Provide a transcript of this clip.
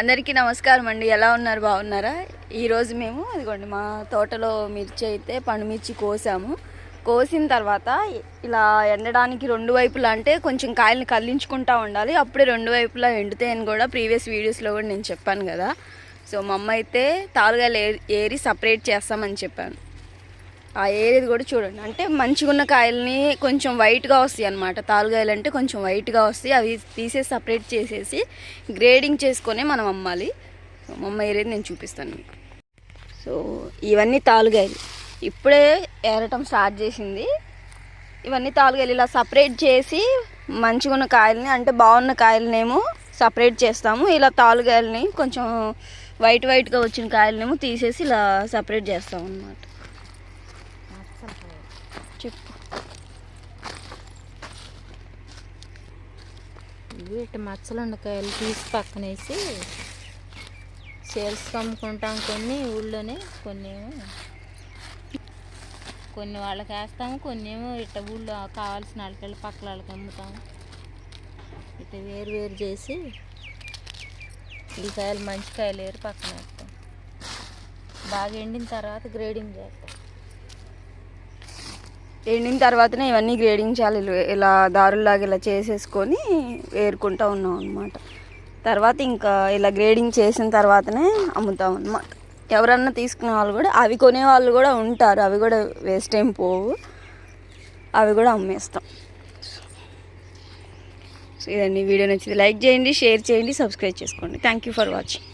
అందరికీ నమస్కారం అండి. ఎలా ఉన్నారు? బాగున్నారా? ఈరోజు మేము ఇదిగోండి మా తోటలో మిర్చి అయితే పండుమిర్చి కోసాము. కోసిన తర్వాత ఇలా ఎండడానికి రెండు వైపులా అంటే కొంచెం కాయల్ని కల్లించుకుంటా ఉండాలి. అప్పుడే రెండు వైపులా ఎండుతాయని కూడా ప్రీవియస్ వీడియోస్లో కూడా నేను చెప్పాను కదా. సో మా అమ్మ అయితే తాలుగా ఏరి సపరేట్ చేస్తామని చెప్పాను. ఆ ఏరియాది కూడా చూడండి. అంటే మంచిగా ఉన్న కాయలని కొంచెం వైట్గా వస్తాయి అనమాట తాలుగాయలు అంటే కొంచెం వైట్గా వస్తాయి. అవి తీసేసి సపరేట్ చేసేసి గ్రేడింగ్ చేసుకొని మనం అమ్మాలి. అమ్మ ఏరియాది నేను చూపిస్తాను. మీకు సో ఇవన్నీ తాలుగాయలు. ఇప్పుడే ఏరటం స్టార్ట్ చేసింది. ఇవన్నీ తాలుగాయలు ఇలా సపరేట్ చేసి మంచిగా ఉన్న కాయల్ని అంటే బాగున్న కాయలనేమో సపరేట్ చేస్తాము. ఇలా తాలుగాయలని కొంచెం వైట్ వైట్గా వచ్చిన కాయలనేమో తీసేసి ఇలా సపరేట్ చేస్తాం అన్నమాట చెప్పు. వీటి మచ్చలుండ కాయలు తీసి పక్కనేసి సేల్స్ అమ్ముకుంటాం కొన్ని ఊళ్ళోనే కొన్ని ఏమో కొన్ని వాళ్ళకి వేస్తాము కొన్ని ఏమో ఇట్ట ఊళ్ళో కావాల్సిన వాళ్ళకి పక్కల వాళ్ళకి అమ్ముతాము. ఇట్ట వేరు వేరు చేసి ఈ కాయలు మంచి కాయలు వేరు పక్కన వేస్తాం. బాగా ఎండిన తర్వాత గ్రేడింగ్ చేస్తాం. ఎండిన తర్వాతనే ఇవన్నీ గ్రేడింగ్ చేయాలి ఇలా- దారుల్లాగా ఇలా చేసేసుకొని వేరుకుంటా ఉన్నాం అనమాట తర్వాత ఇంకా ఇలా గ్రేడింగ్ చేసిన తర్వాతనే అమ్ముతాం అనమాట ఎవరన్నా తీసుకునే వాళ్ళు కూడా అవి కొనే వాళ్ళు కూడా ఉంటారు అవి కూడా వేస్ట్ ఏం పోవు. అవి కూడా అమ్మేస్తాం. సో ఇదండి. వీడియో నచ్చింది లైక్ చేయండి షేర్ చేయండి సబ్స్క్రైబ్ చేసుకోండి. Thank you for watching